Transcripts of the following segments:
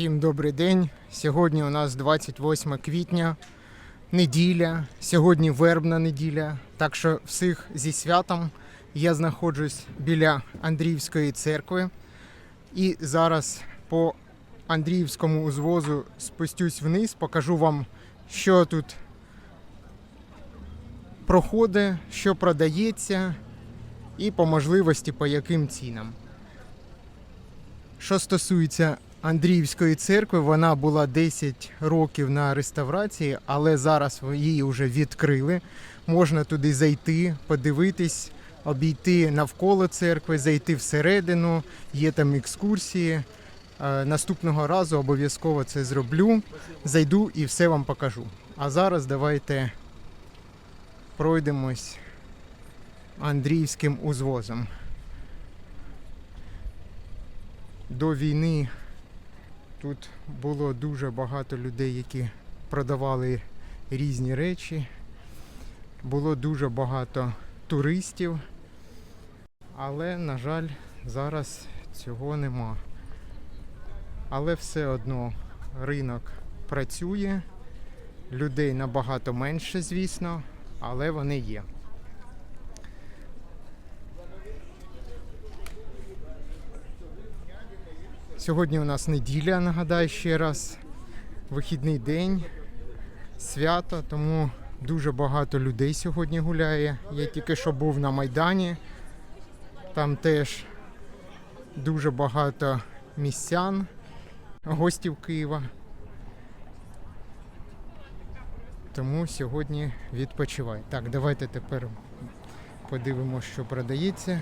Всім добрий день. Сьогодні у нас 28 квітня, неділя. Сьогодні вербна неділя. Так що всіх зі святом я знаходжусь біля Андріївської церкви. І зараз по Андріївському узвозу спустюсь вниз, покажу вам, що тут проходить, що продається, і по можливості по яким цінам. Що стосується Андріївської церкви, вона була 10 років на реставрації, але зараз її вже відкрили. Можна туди зайти, подивитись, обійти навколо церкви, зайти всередину, є там екскурсії. Е, Наступного разу обов'язково це зроблю. Зайду і все вам покажу. А зараз давайте пройдемось Андріївським узвозом. До війни тут було дуже багато людей, які продавали різні речі. Було дуже багато туристів, але, на жаль, зараз цього нема. Але все одно ринок працює, людей набагато менше, звісно, але вони є. Сьогодні у нас неділя, нагадаю ще раз. Вихідний день, свято, тому дуже багато людей сьогодні гуляє. Я тільки що був на Майдані. Там теж дуже багато містян, гостів Києва. Тому сьогодні відпочивай. Так, давайте тепер подивимося, що продається.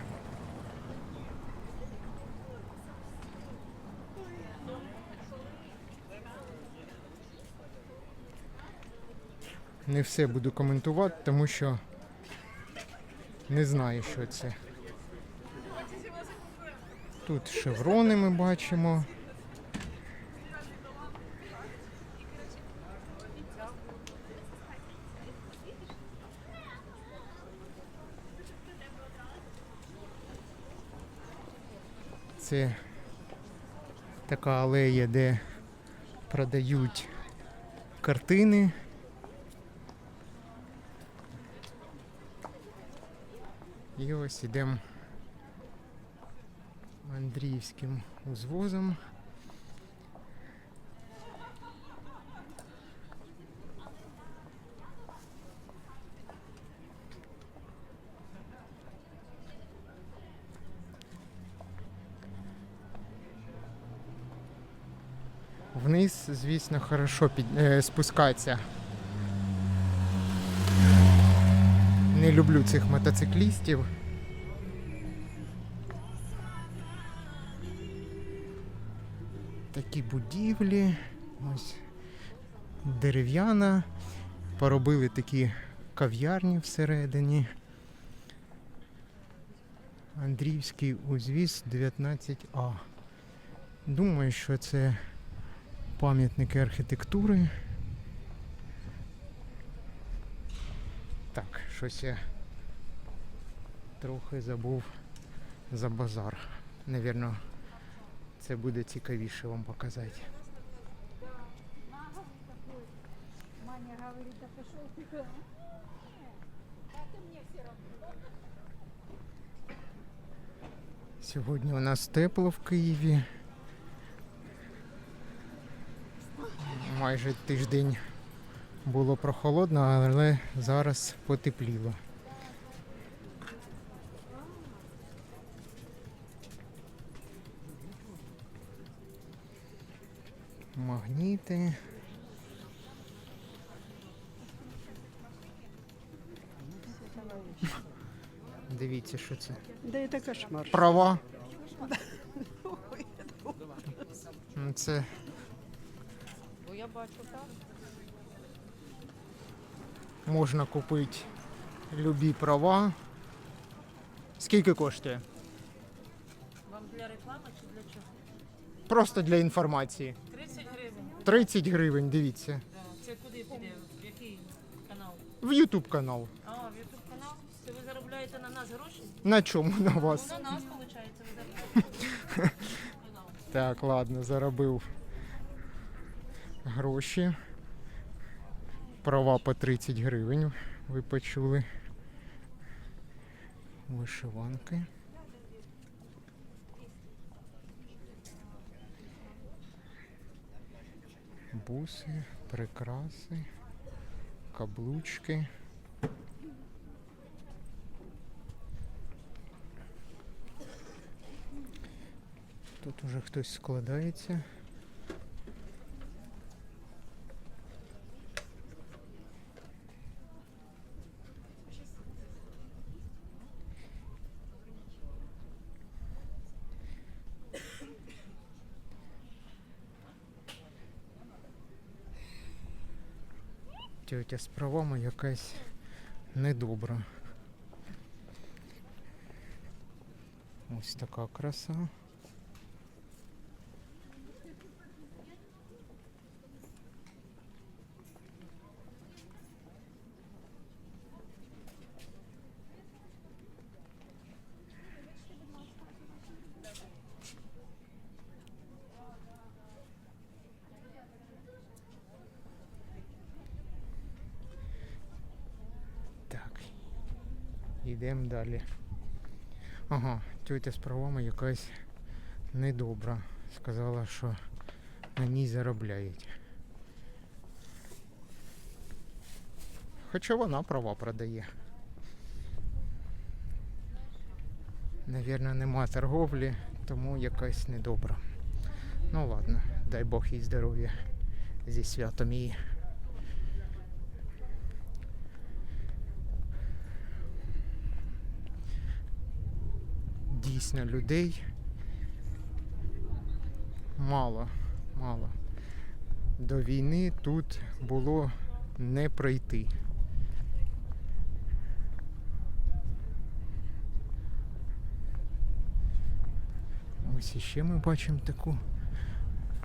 Не все буду коментувати, тому що не знаю, що це. Тут шеврони ми бачимо. Це така алея, де продають картини. І ось ідемо Андріївським узвозом. Вниз, звісно, хорошо під, е, спускатися. Не люблю цих мотоциклістів. Такі будівлі. Ось дерев'яна. Поробили такі кав'ярні всередині. Андріївський узвіз 19А. Думаю, що це пам'ятники архітектури. Так, щось я трохи забув за базар. Навірно, це буде цікавіше вам показати. Маня говорит, да пошел ты. Это мне все равно. Сьогодні у нас тепло в Києві. Майже тиждень було прохолодно, але зараз потепліло. Магніти. Дивіться, що це. Да это кошмар. Права. Це Бо я бачу так. Можна купити любі права. Скільки коштує? Вам для реклами чи для чого? Просто для інформації. 30 гривень. 30 гривень, дивіться. Да. Це куди піде? В який канал? В YouTube канал. А, в YouTube канал? Це ви заробляєте на нас гроші? На чому на Ну, вас? на нас, виходить, ви заробляєте. Так, ладно, заробив гроші. Права по 30 гривень. Ви почули. Вишиванки. Буси, прикраси, каблучки. Тут уже хтось складається. Тетя з правами якась недобра. Ось така краса. Так. Йдемо далі. Ага, тетя з правами якась недобра. Сказала, що на ній заробляють. Хоча вона права продає. Навірно, нема торговлі, тому якась недобра. Ну ладно, дай Бог їй здоров'я зі святом її. Дійсно людей мало, мало. До війни тут було не пройти. Ось іще ми бачимо таку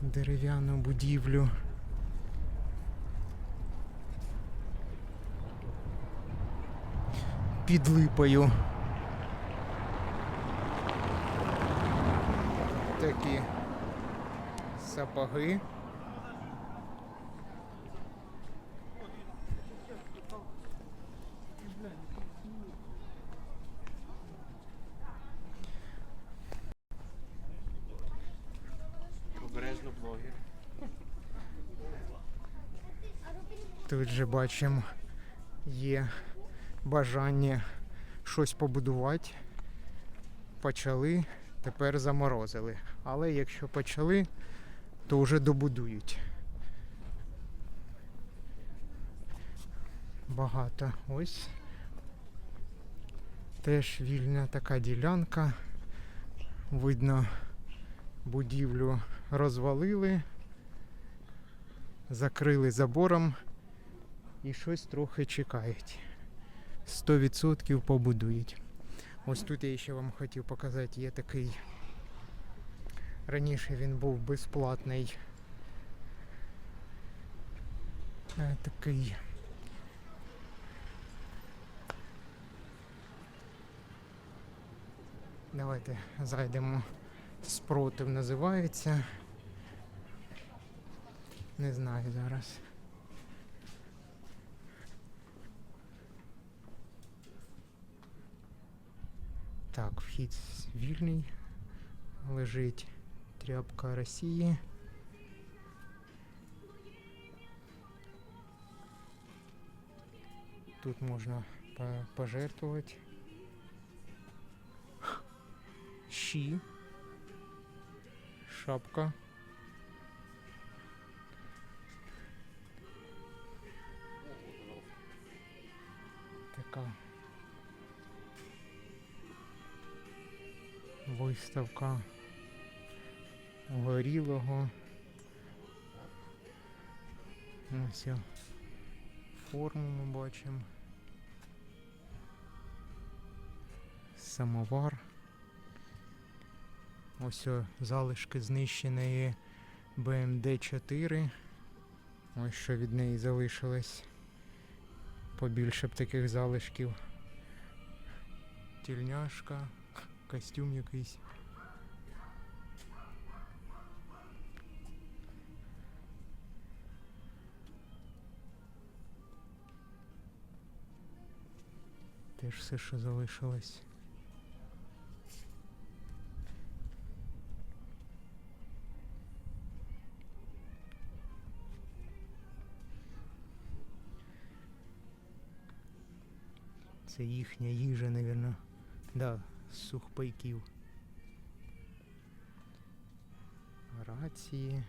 дерев'яну будівлю. Під липою. Такі сапоги. Обережно блогер. Тут же бачимо, є бажання щось побудувати. Почали, тепер заморозили. Але якщо почали, то вже добудують. Багато. Ось. Теж вільна така ділянка. Видно, будівлю розвалили, закрили забором і щось трохи чекають. 100% побудують. Ось тут я ще вам хотів показати, є такий. Раніше він був безплатний. Е, Такий. Давайте зайдемо. Спротив називається. Не знаю зараз. Так, вхід вільний. Лежить тряпка Росії. Тут можна по- пожертвувати. Щі. Шапка. Така виставка горілого. Ось форму ми бачимо. Самовар. Ось залишки знищеної БМД 4. Ось що від неї залишилось. Побільше б таких залишків. Тільняшка, костюм якийсь. Теж все, що залишилось. Це їхня їжа, напевно. Да, з сухпайків. Рації.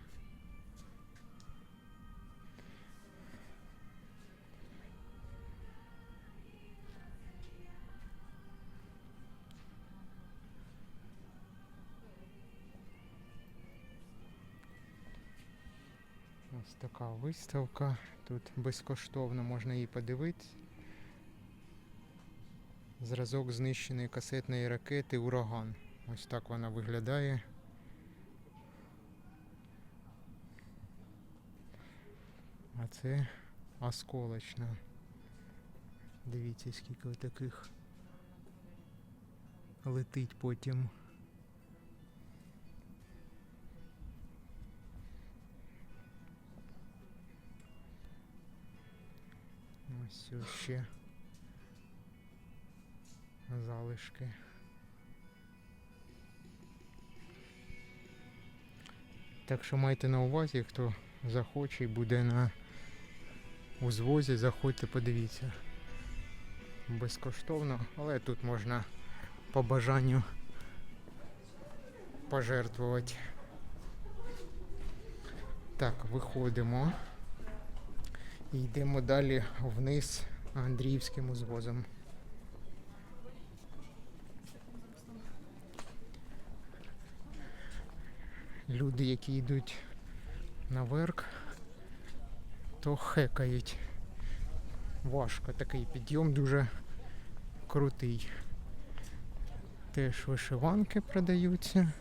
Ось така виставка. Тут безкоштовно можна її подивитися. Зразок знищеної касетної ракети Ураган. Ось так вона виглядає. А це осколочна. Дивіться, скільки таких летить потім. Ось ще залишки. Так що майте на увазі, хто захоче і буде на узвозі, заходьте, подивіться. Безкоштовно, але тут можна по бажанню пожертвувати. Так, виходимо. І йдемо далі вниз Андріївським узвозом. Люди, які йдуть наверх, то хекають. Важко такий підйом дуже крутий. Теж вишиванки продаються.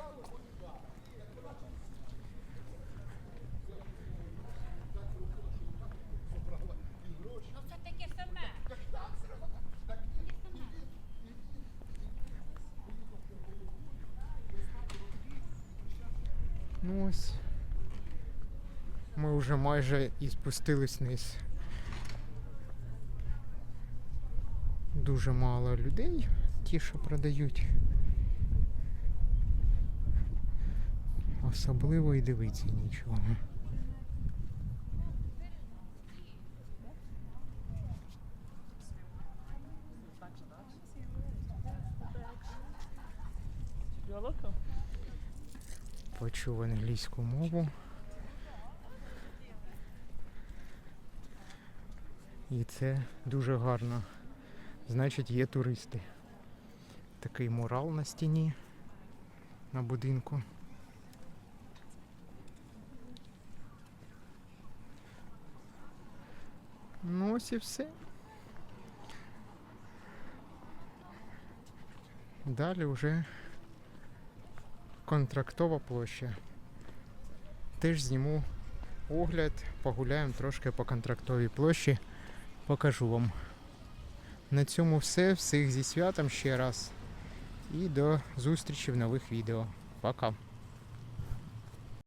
Ну ось. Ми вже майже і спустились вниз. Дуже мало людей, ті, що продають. Особливо і дивиться нічого. Почув англійську мову. І це дуже гарно. Значить, є туристи. Такий мурал на стіні на будинку. Ну ось і все. Далі вже контрактова площа. Теж зніму огляд, погуляємо трошки по контрактовій площі, покажу вам. На цьому все. Всіх зі святом ще раз. І до зустрічі в нових відео. Пока.